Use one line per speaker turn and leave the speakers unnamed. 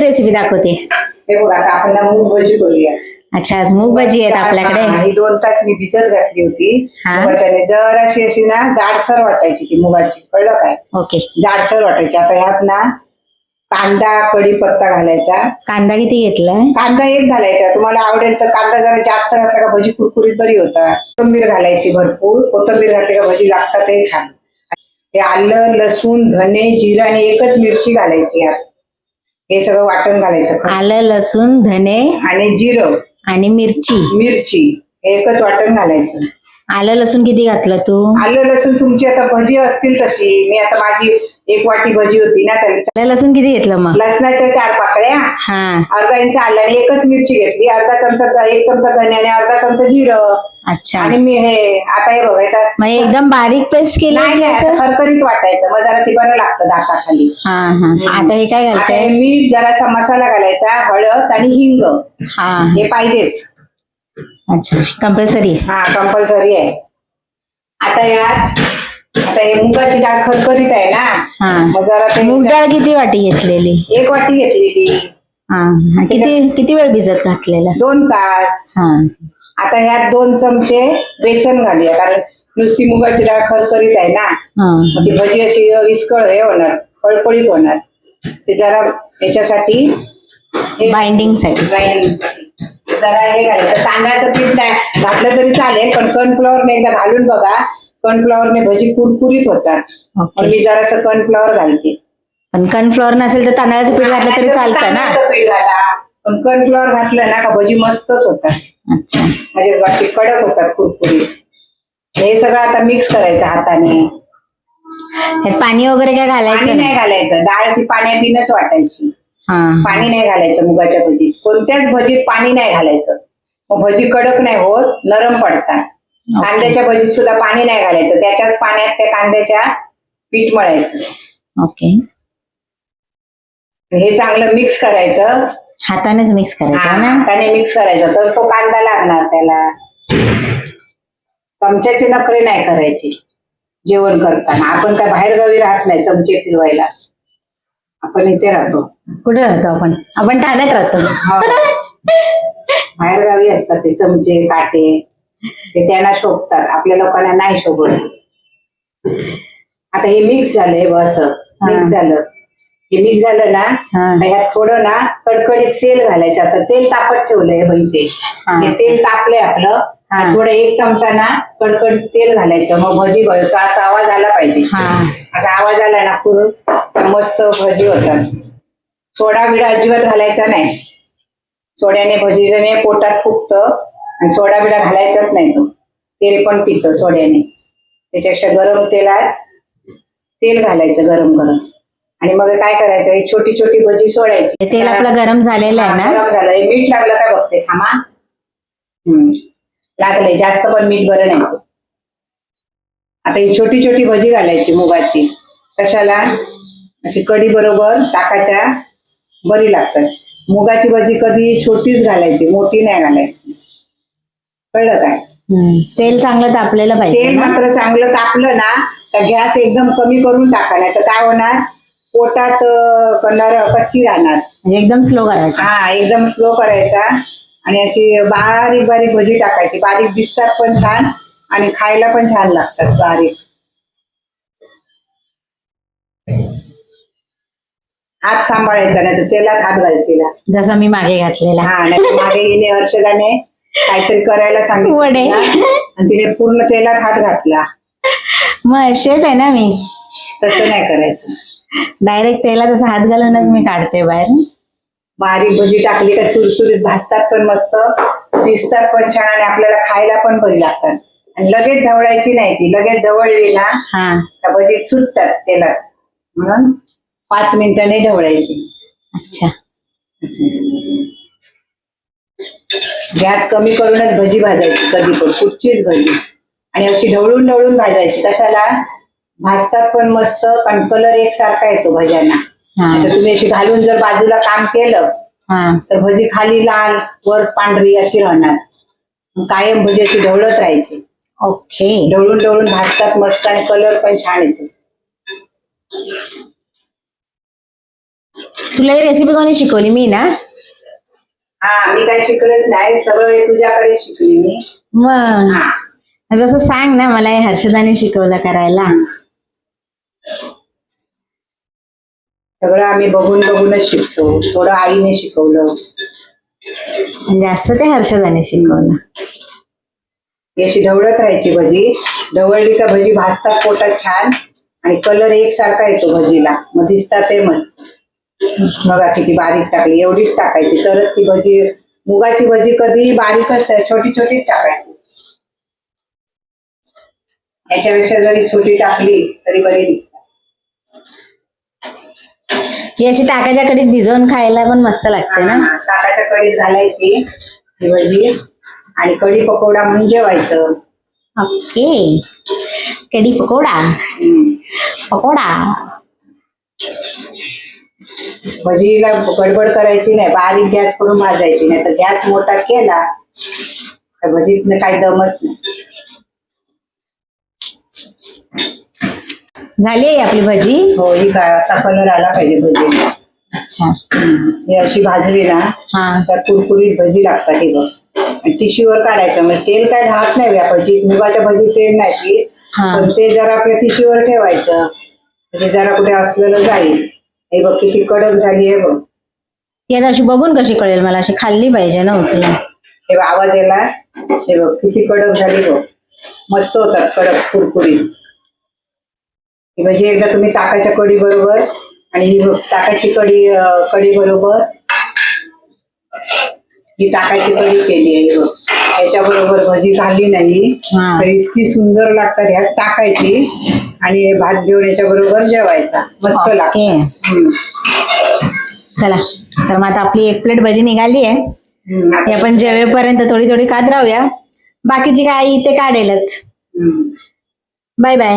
Recipe दाखवते?
हे बघ आता आपण ना मूग भजी करूया.
अच्छा आज मूग भाजी आहेत
हा,
आपल्याकडे.
ही दोन तास मी भिजत घातली होती.
हा.
मुगाच्याने जराशी अशी ना जाडसर वाटायची ती मुगाची. कळलं काय?
ओके.
जाडसर वाटायची. आता ह्यात ना कांदा कढीपत्ता घालायचा.
कांदा किती घेतलाय?
कांदा एक घालायचा. तुम्हाला आवडेल तर कांदा जरा जास्त घातला का भजी कुरकुरीत बरी होतात. कोथिंबीर घालायची भरपूर. कोथिंबीर घातली का भजी लागतातही छान. हे आलं लसूण धने जिरा आणि एकच मिरची घालायची यात. हे सगळं वाटण घालायचं.
आलं लसूण धने
आणि जिरं.
आणि मिरची.
मिरची. हे एकच वाटण घालायचं.
आलं लसूण किती घातलं तू?
आलं लसूण तुमची आता भजी असतील तशी. मी आता माझी एक वाटी भजी होती ना त्याला
लसूण किती घेतलं मग?
लसणाच्या चार पाकळ्या.
हा.
अर्धा इंच आलं आणि एकच मिरची घेतली. अर्धा चमचा एक चमचा धने आणि अर्धा चमचा जिरं.
अच्छा.
आणि मी हे आता हे बघायचं
मग एकदम बारीक पेस्ट केलं
नाही नाही,
असं?
असं खरखरीत वाटायचं. मग जरा ती बरं लागतं दाताखाली.
हा हा. आता हे काय
आता
घालतंय
हे मीठ जरासा मसाला घालायचा हळद आणि हिंग.
हा.
हे पाहिजेच.
अच्छा. कंपल्सरी
हा कंपल्सरी आहे. आता यात मुगाची डाळ खरखरीत आहे ना.
हा.
मग जरा ते
मूग डाळ किती वाटी घेतलेली?
एक वाटी घेतलेली
हा. हा. किती किती वेळ भिजत घातलेला?
दोन तास.
हा.
आता ह्यात दोन चमचे बेसन घालूया कारण नुसती मुगाची डाळ खरखरीत आहे ना.
हा.
मग ती भजी अशी विस्कळ हे होणार फळफळीत होणार. ते जरा याच्यासाठी हे-
बाइंडिंगसाठी.
ग्राइंडिंगसाठी जरा हे घालायचं. तांदळाचं पीठ नाही घातलं तरी चालेल पण कॉर्नफ्लॉवर एकदा घालून बघा. कॉर्नफ्लॉवरने भजी कुरकुरीत होतात. पण मी जरासं कॉर्नफ्लॉवर घालते.
पण कॉर्नफ्लॉवर नसेल तर तांदळाचं पीठ घातलं तरी चालतं ना?
तांदळाचं पीठ घाला. पण कॉर्नफ्लॉवर घातलं ना का भजी मस्तच होतात.
अच्छा.
म्हणजे अशी कडक होतात कुरकुरीत. हे सगळं आता मिक्स करायचं हाताने.
त्यात पाणी वगैरे काय
पाणी
घालायचं
नाही
नाही?
घालायचं. डाळ ती पाण्याबिनच वाटायची.
हा.
पाणी नाही घालायचं मुगाच्या भजीत. कोणत्याच भजीत पाणी नाही घालायचं. मग भजी कडक नाही होत नरम पडतात. कांद्याच्या भजीत सुद्धा पाणी नाही घालायचं. त्याच्याच पाण्यात त्या कांद्याच्या पीठ मळायचं.
ओके
हे चांगलं मिक्स करायचं.
हातानेच मिक्स करायचं ना?
हाताने मिक्स करायचं. तर तो कांदा लागणार त्याला. चमच्याचे नखरे नाही करायचे. जेवण करताना. आपण काय बाहेरगावी राहत नाही चमचे फिरवायला. आपण इथे राहतो.
कुठे राहतो आपण? आपण ठाण्यात राहतो.
हो. बाहेरगावी असतात ते चमचे काटे. ते त्यांना शोभतात. आपल्या लोकांना नाही शोभत. आता हे मिक्स झालंय ब असं. मिक्स झालं. हे मिक्स झालं ना ह्यात थोडं ना कडकडीत तेल घालायचं. आता तेल तापत ठेवलंय बाई ते
हा.
तेल तापलंय आपलं. थोडं एक चमचा ना कडकडीत तेल घालायचं. मग भजी असा आवाज आला पाहिजे. असा आवाज आला ना तर मस्त भजी होतात. सोडा बिडा अजिबात घालायचा नाही. सोड्याने भजीने पोटात फुगतं. आणि सोडा बिडा घालायचाच नाही तो. तेल पण पितं सोड्याने. त्याच्यापेक्षा गरम तेलात तेल घालायचं गरम गरम. आणि मग काय करायचं? ही छोटी छोटी भजी सोडायची.
तेल आपलं गरम झालेलं आहे ना?
गरम झालंय मीठ लागलं काय बघते? थांबा. हम्म. लागलंय. जास्त पण मीठ बरं नाही. आता ही छोटी छोटी भजी घालायची मुगाची. कशाला? अशी कढी बरोबर टाकायच्या बरी लागतात. मुगाची भजी कधी छोटीच घालायची मोठी नाही घालायची. कळलं काय?
हम्म. तेल चांगलं तापलेलं पाहिजे
तेल
ना?
मात्र चांगलं तापलं ना तर गॅस एकदम कमी करून टाका नाही तर काय होणार? पोटात अं, कलर कच्ची राहणार.
म्हणजे एकदम स्लो करायचं.
हा एकदम स्लो करायचा. आणि अशी बारीक बारीक भजी टाकायची. बारीक दिसतात पण छान आणि खायला पण छान लागतात बारीक. हात सांभाळायचा नाही तर तेलात हात घालशीला.
जसं मी मागे घातलेला.
हा नाही तर मागे हिने हर्षदाने. काहीतरी करायला सांगितलं
वडे.
तिला. आणि तिने पूर्ण तेलात हात घातला.
मग शेफ आहे ना मी?
तसं नाही करायचं.
डायरेक्ट तेलात असं हात घालूनच मी काढते बाहेर.
बारीक भजी टाकली का चुरचुरीत भाजतात पण मस्त. दिसतात पण छान आणि आपल्याला खायला पण बरी लागतात. आणि लगेच ढवळायची नाही ती. लगेच ढवळली ना
हा.
त्या भजी सुटतात तेलात. म्हणून पाच मिनिटांनी ढवळायची.
अच्छा.
गॅस कमी करूनच भजी भाजायची कधी पण कुठचीच भजी. आणि अशी ढवळून ढवळून भाजायची. कशाला? भाजतात पण मस्त पण कलर एकसारखा येतो भज्यांना. आता तुम्ही अशी घालून जर बाजूला काम केलं
हा.
तर भजी खाली लाल वर पांढरी अशी राहणार. कायम भजी अशी ढवळत राहायची.
ओके.
ढवळून ढवळून भाजतात मस्त आणि कलर पण छान येतो.
तुला ही रेसिपी कोणी शिकवली? मी ना?
हा मी काही शिकलच नाही सगळं हे तुझ्याकडे शिकली मी.
मग.
हा.
तसं सांग ना मला हे हर्षदाने शिकवलं करायला.
सगळं आम्ही बघून बघूनच शिकतो. थोडं आईने शिकवलं.
म्हणजे असं ते हर्षदाने शिकवलं.
ही अशी ढवळत राहायची भजी. ढवळली का भजी भाजतात पोटात छान. आणि कलर एकसारखा येतो भजीला. मग दिसतात ते मस्त. बघा किती बारीक टाकली एवढीच टाकायची. तरच ती भजी मुगाची भजी कधी बारीकच छोटी छोटीच टाकायची. याच्यापेक्षा जरी छोटी टाकली तरी बरी दिसतात.
ही अशी ताकाच्या कडीत भिजवून खायला पण मस्त लागते ना?
ताकाच्या कढीत घालायची ही भजी. आणि कढी पकोडा म्हणून जेवायचं.
ओके. कढी पकोडा. पकोडा?
भजीला गडबड करायची नाही बारीक गॅस करून भाजायची नाही. तर गॅस मोठा केला तर भजीत काही दमच नाही.
झाली आहे आपली भजी?
हो ही काय असा कलर आला पाहिजे भजीला.
अच्छा.
ही अशी भाजली ना
हा.
तर कुरकुरीत भजी लागतात ही बघ. टिश्यूवर काढायचं म्हणजे तेल काय राहत नाही या भजीत मुगाच्या भजीत तेल नाही. पण ते जरा आपल्या टिश्यूवर ठेवायचं म्हणजे जरा कुठे असलेलं जाईल. हे बघ किती कडक झाली आहे बघ.
ती आता अशी बघून कशी कळेल मला? अशी खाल्ली पाहिजे ना उचलून.
हे बघ, आवाज याला हे बघ किती कडक झाली बघ. मस्त होतात कडक कुरकुरीत. ही भजी एकदा तुम्ही ताकाच्या कढी बरोबर आणि ही बघ, ताकाची कढी अं, कढी बरोबर. जी ताकाची कढी केली आहे ही बघ. याच्या बरोबर भजी खाल्ली नाही.
हा.
तर इतकी सुंदर लागतात ह्यात टाकायची. आणि हे भात घेऊन याच्या बरोबर जेवायचा. मस्त लागतं.
ओके
हम्म.
चला. तर मग आता आपली एक प्लेट भजी निघाली आहे.
हम्म,
ती आपण जेवेपर्यंत थोडी थोडी खात राहूया. बाकीची काय आई ते काढेलच.
हम्म.
Bye bye